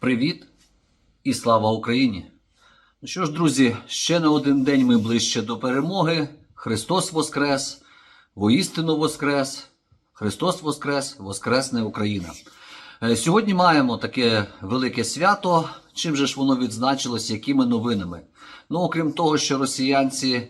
Привіт і слава Україні! Ну що ж, друзі, ще на один день ми ближче до перемоги. Христос Воскрес, воістину Воскрес, Христос Воскрес, Воскресне Україна. Е, Сьогодні маємо таке велике свято. Чим же ж воно відзначилось, якими новинами? Ну, окрім того, що росіянці,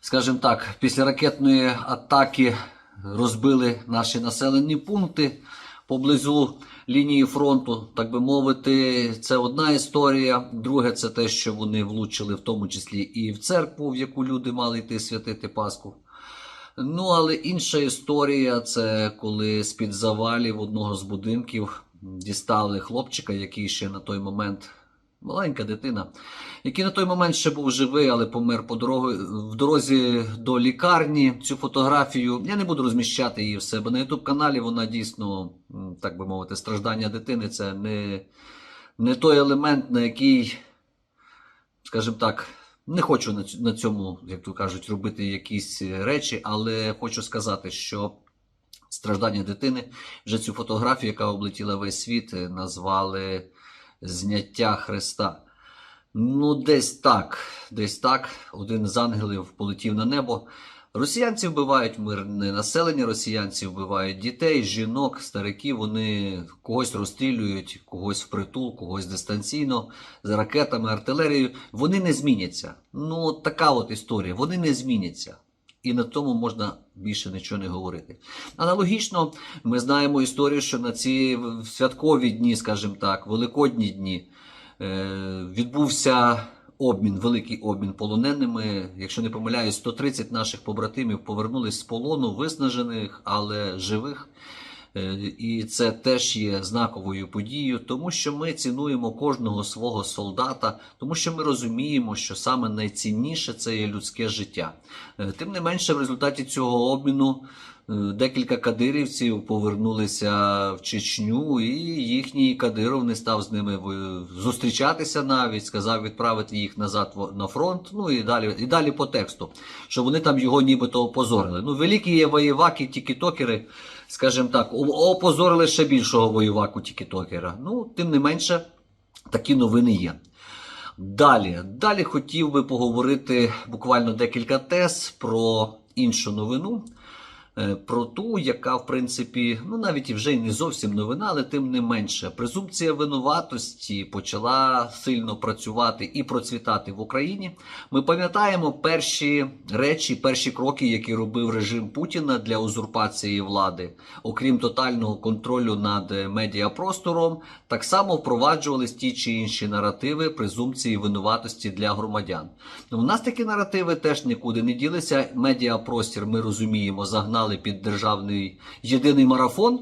скажімо так, після ракетної атаки розбили наші населені пункти поблизу лінії фронту, так би мовити, це одна історія. Друге, це те, що вони влучили в тому числі і в церкву, в яку люди мали йти святити Пасху. Ну, але інша історія це коли з-під завалів одного з будинків дістали хлопчика, який ще на той момент. Маленька дитина, який на той момент ще був живий, але помер по дорозі, в дорозі до лікарні. Цю фотографію я не буду розміщати її в себе на youtube каналі. Вона дійсно, так би мовити, страждання дитини це не, не той елемент, на який, скажімо так, не хочу на цьому, як то кажуть, робити якісь речі, але хочу сказати, що страждання дитини вже цю фотографію, яка облетіла весь світ, е, назвали зняття Христа. Ну, десь так, десь так. Один з ангелів полетів на небо. Росіянці вбивають мирне населення, росіянці вбивають дітей, жінок, стариків. Вони когось розстрілюють, когось впритул, когось дистанційно, з ракетами, артилерією. Вони не зміняться. Ну, така от історія. Вони не зміняться. І на тому можна більше нічого не говорити. Аналогічно, ми знаємо історію, що на ці святкові дні, скажімо так, великодні дні, е, відбувся обмін, великий обмін полоненими. Якщо не помиляюсь, 130 наших побратимів повернулись з полону, виснажених, але живих. Е, І це теж є знаковою подією, тому що ми цінуємо кожного свого солдата, тому що ми розуміємо, що саме найцінніше це є людське життя. Е, Тим не менше, в результаті цього обміну декілька кадирівців повернулися в Чечню, і їхній Кадиров не став з ними зустрічатися навіть, сказав відправити їх назад на фронт. Ну і далі, і далі по тексту, що вони там його нібито опозорили. Ну, великі є воєваки, тікітокери, скажімо так, опозорили ще більшого воєваку тікітокера. Ну, тим не менше, такі новини є. Далі, далі хотів би поговорити буквально декілька тез про іншу новину. Е, Про ту, яка, в принципі, ну навіть і вже й не зовсім новина, але тим не менше, презумпція винуватості почала сильно працювати і процвітати в Україні. Ми пам'ятаємо перші речі, перші кроки, які робив режим Путіна для узурпації влади, окрім тотального контролю над медіапростором, так само впроваджувались ті чи інші наративи презумпції винуватості для громадян. Ну, У нас такі наративи теж нікуди не ділися. Медіапростір, ми розуміємо, загнали під державний єдиний марафон.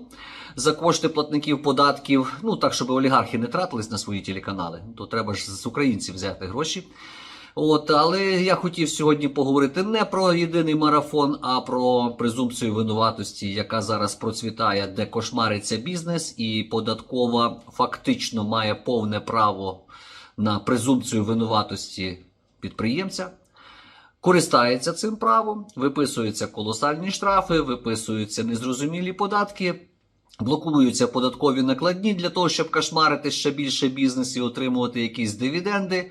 За кошти платників податків, ну так, щоб олігархи не тратились на свої телеканали, то треба ж з українців взяти гроші. От, але я хотів сьогодні поговорити не про єдиний марафон, а про презумпцію винуватості, яка зараз процвітає, де кошмариться бізнес, і податкова фактично має повне право на презумпцію винуватості підприємця. Користається цим правом, виписуються колосальні штрафи, виписуються незрозумілі податки, блокуються податкові накладні для того, щоб кошмарити ще більше бізнес і отримувати якісь дивіденди.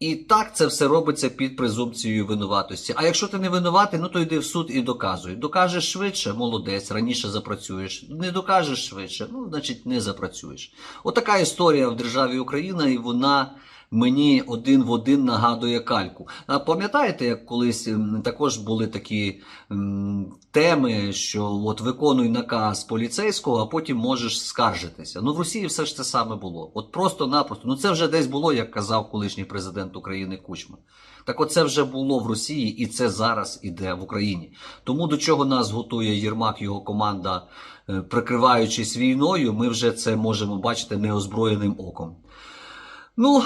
І так це все робиться під презумпцією винуватості. А якщо ти не винуватий, ну то йди в суд і доказуй. Докажеш швидше, молодець, раніше запрацюєш. Не докажеш швидше, ну значить не запрацюєш. Отака історія в державі Україна, і вона мені один в один нагадує кальку. А пам'ятаєте, як колись також були такі м, теми, що от виконуй наказ поліцейського, а потім можеш скаржитися. Ну в Росії все ж це саме було. От просто-напросто. Ну це вже десь було, як казав колишній президент України Кучма. Так от це вже було в Росії, і це зараз іде в Україні. Тому до чого нас готує Єрмак, його команда, е, прикриваючись війною, ми вже це можемо бачити неозброєним оком. Ну,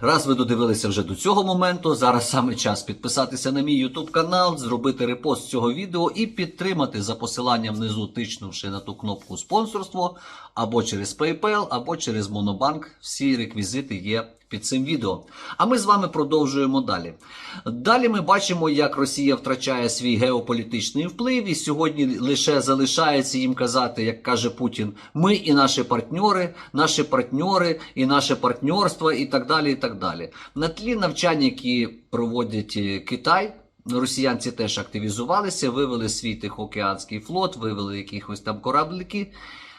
раз ви додивилися вже до цього моменту, зараз саме час підписатися на мій YouTube канал, зробити репост цього відео і підтримати за посиланням внизу, тичнувши на ту кнопку спонсорство, або через PayPal, або через Monobank. Всі реквізити є під цим відео. А ми з вами продовжуємо далі. Далі ми бачимо, як Росія втрачає свій геополітичний вплив, і сьогодні лише залишається їм казати, як каже Путін, ми і наші партньори, наші партньори і наше партнерство, і так далі. і так далі. На тлі навчань, які проводять е, Китай. Росіянці теж активізувалися, вивели свій Тихоокеанський флот, вивели якихось там кораблики.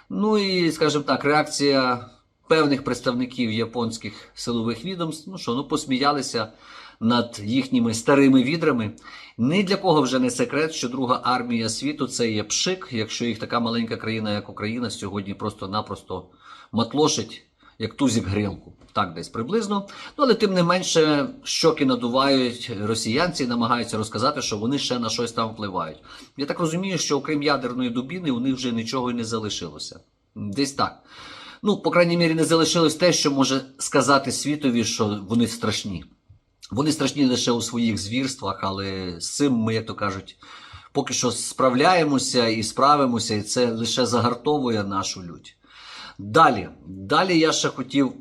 Ну і, скажімо так, реакція певних представників японських силових відомств, ну що, ну посміялися над їхніми старими відрами. Ні для кого вже не секрет, що друга армія світу це є пшик, якщо їх така маленька країна, як Україна, сьогодні просто-напросто матлошить, як тузік грілку. Так, десь приблизно. Ну, але тим не менше, щоки надувають росіянці і намагаються розказати, що вони ще на щось там впливають. Я так розумію, що окрім ядерної дубіни, у них вже нічого і не залишилося. Десь так. Ну, по крайній мірі, не залишилось те, що може сказати світові, що вони страшні. Вони страшні лише у своїх звірствах, але з цим ми, як то кажуть, поки що справляємося і справимося, і це лише загартовує нашу лють. Далі, далі я ще хотів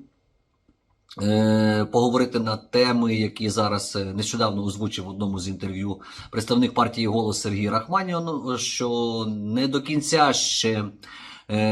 е, поговорити на теми, які зараз е, нещодавно озвучив в одному з інтерв'ю представник партії Голос Сергій Рахманіон, що не до кінця ще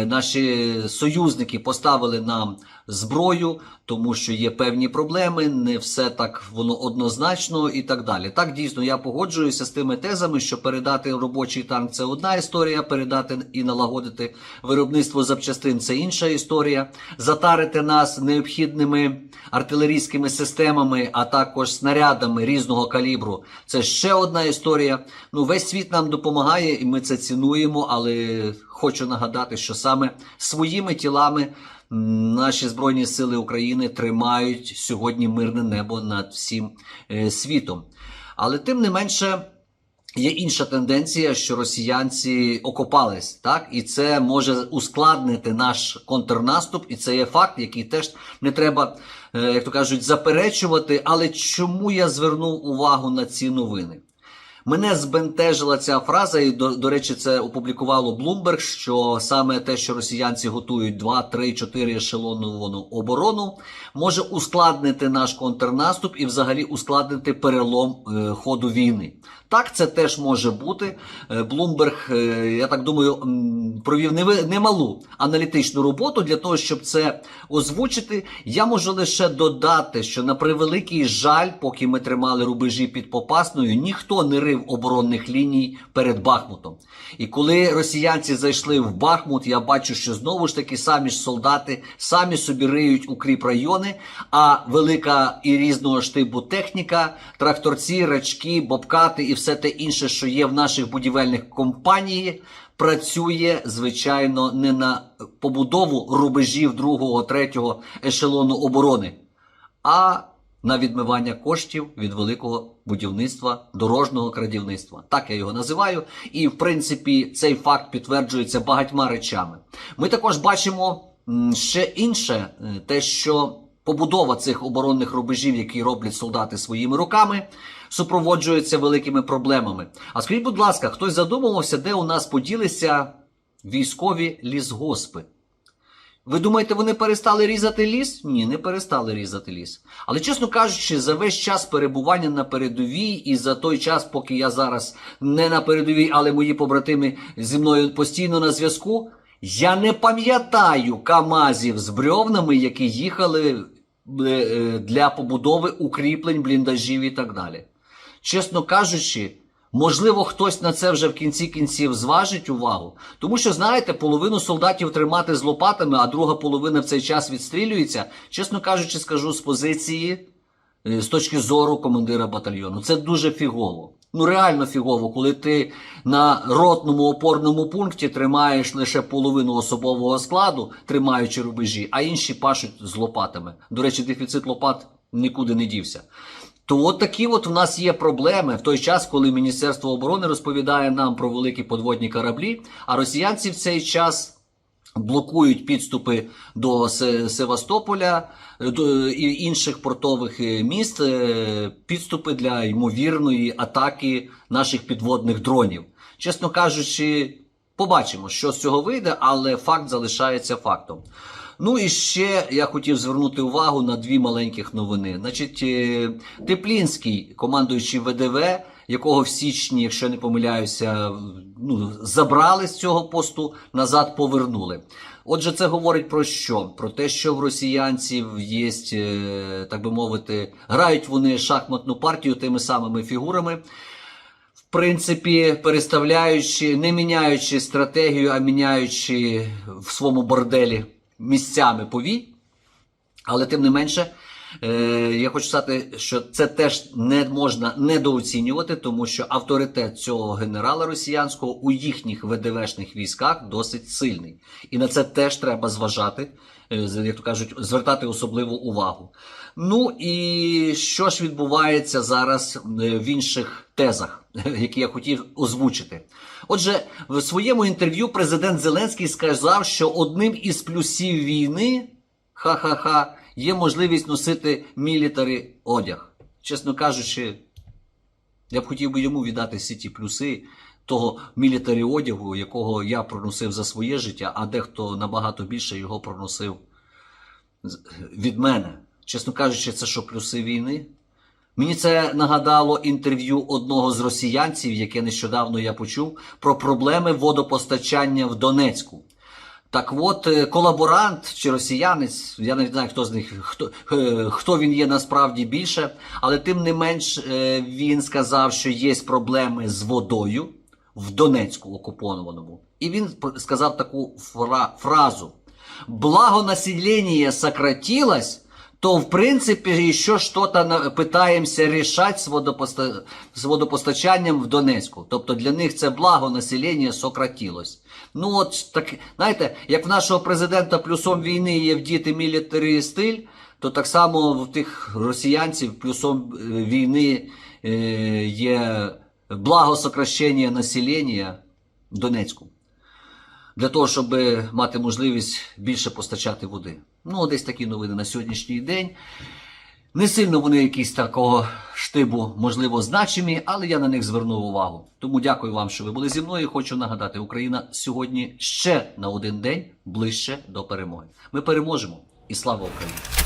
наші союзники поставили нам зброю, тому що є певні проблеми, не все так воно однозначно і так далі. Так дійсно я погоджуюся з тими тезами, що передати робочий танк це одна історія, передати і налагодити виробництво запчастин це інша історія. Затарити нас необхідними артилерійськими системами, а також снарядами різного калібру. Це ще одна історія. Ну, весь світ нам допомагає, і ми це цінуємо, але хочу нагадати, що саме своїми тілами наші збройні сили України тримають сьогодні мирне небо над всім е, світом. Але тим не менше. Є інша тенденція, що росіянці окопались, так і це може ускладнити наш контрнаступ, і це є факт, який теж не треба, е, як то кажуть, заперечувати. Але чому я звернув увагу на ці новини? Мене збентежила ця фраза, і до, до речі, це опублікувало Bloomberg, що саме те, що росіянці готують 2, 3, 4 ешелоновану оборону, може ускладнити наш контрнаступ і взагалі ускладнити перелом е, ходу війни. Так, це теж може бути. Bloomberg, е, я так думаю, провів немалу аналітичну роботу для того, щоб це озвучити. Я можу лише додати, що на превеликий жаль, поки ми тримали рубежі під Попасною, ніхто не рив оборонних ліній перед Бахмутом. І коли росіянці зайшли в Бахмут, я бачу, що знову ж таки самі ж солдати самі собі риють укріп райони, а велика і різного штибу техніка, тракторці, рачки, бобкати і все те інше, що є в наших будівельних компанії, працює звичайно не на побудову рубежів другого, третього ешелону оборони, а на відмивання коштів від великого будівництва дорожнього крадівництва. Так я його називаю. І в принципі цей факт підтверджується багатьма речами. Ми також бачимо ще інше, е, те, що побудова цих оборонних рубежів, які роблять солдати своїми руками, супроводжується великими проблемами. А скажіть, будь ласка, хтось задумувався, де у нас поділися військові лісгоспи? Ви думаєте, вони перестали різати ліс? Ні, не перестали різати ліс. Але чесно кажучи, за весь час перебування на передовій і за той час, поки я зараз не на передовій, але мої побратими зі мною постійно на зв'язку, я не пам'ятаю камазів з брьовнами, які їхали е, для побудови укріплень, бліндажів і так далі. Чесно кажучи, можливо, хтось на це вже в кінці кінців зважить увагу. Тому що, знаєте, половину солдатів тримати з лопатами, а друга половина в цей час відстрілюється. Чесно кажучи, скажу з позиції, е, з точки зору командира батальйону. Це дуже фігово. Ну реально фігово, коли ти на ротному опорному пункті тримаєш лише половину особового складу, тримаючи рубежі, а інші пашуть з лопатами. До речі, дефіцит лопат нікуди не дівся. То от такі от в нас є проблеми в той час, коли Міністерство оборони розповідає нам про великі подводні кораблі, а росіянці в цей час блокують підступи до Севастополя і інших портових е, міст, е, підступи для ймовірної атаки наших підводних дронів. Чесно кажучи, побачимо, що з цього вийде, але факт залишається фактом. Ну і ще я хотів звернути увагу на дві маленьких новини. Значить, е, Теплінський, командуючий ВДВ, якого в січні, якщо не помиляюся, ну, забрали з цього посту, назад повернули. Отже, це говорить про що? Про те, що в росіянців є, е, так би мовити, грають вони шахматну партію тими самими фігурами. В принципі, переставляючи, не міняючи стратегію, а міняючи в своєму борделі місцями повій. Але тим не менше, е, я хочу сказати, що це теж не можна недооцінювати, тому що авторитет цього генерала росіянського у їхніх ВДВшних військах досить сильний. І на це теж треба зважати, е, як то кажуть, звертати особливу увагу. Ну і що ж відбувається зараз е, в інших тезах, які я хотів озвучити. Отже, в своєму інтерв'ю президент Зеленський сказав, що одним із плюсів війни ха-ха-ха, є можливість носити мілітарі одяг. Чесно кажучи, я б хотів би йому віддати всі ті плюси того мілітарі одягу, якого я проносив за своє життя, а дехто набагато більше його проносив від мене. Чесно кажучи, це що плюси війни? Мені це нагадало інтерв'ю одного з росіянців, яке нещодавно я почув, про проблеми водопостачання в Донецьку. Так от, е, колаборант чи росіянець, я не знаю, хто з них, хто, е, хто він є насправді більше, але тим не менш е, він сказав, що є проблеми з водою в Донецьку окупованому. І він сказав таку фра- фразу: Благо населення сократилось, то в принципе еще на- пытаемся решать з, водопоста... з водопостачанням в Донецьку. Тобто для них це благо населення сократилось. Ну от так, знаєте, як в нашого президента плюсом війни є вдіти мілітарі стиль, то так само в тих росіянців плюсом е, війни е, є благо сокращення населення в Донецьку для того, щоб мати можливість більше постачати води. Ну, десь такі новини на сьогоднішній день. Не сильно вони якісь такого штибу, можливо, значимі, але я на них звернув увагу. Тому дякую вам, що ви були зі мною. Хочу нагадати, Україна сьогодні ще на один день ближче до перемоги. Ми переможемо і слава Україні!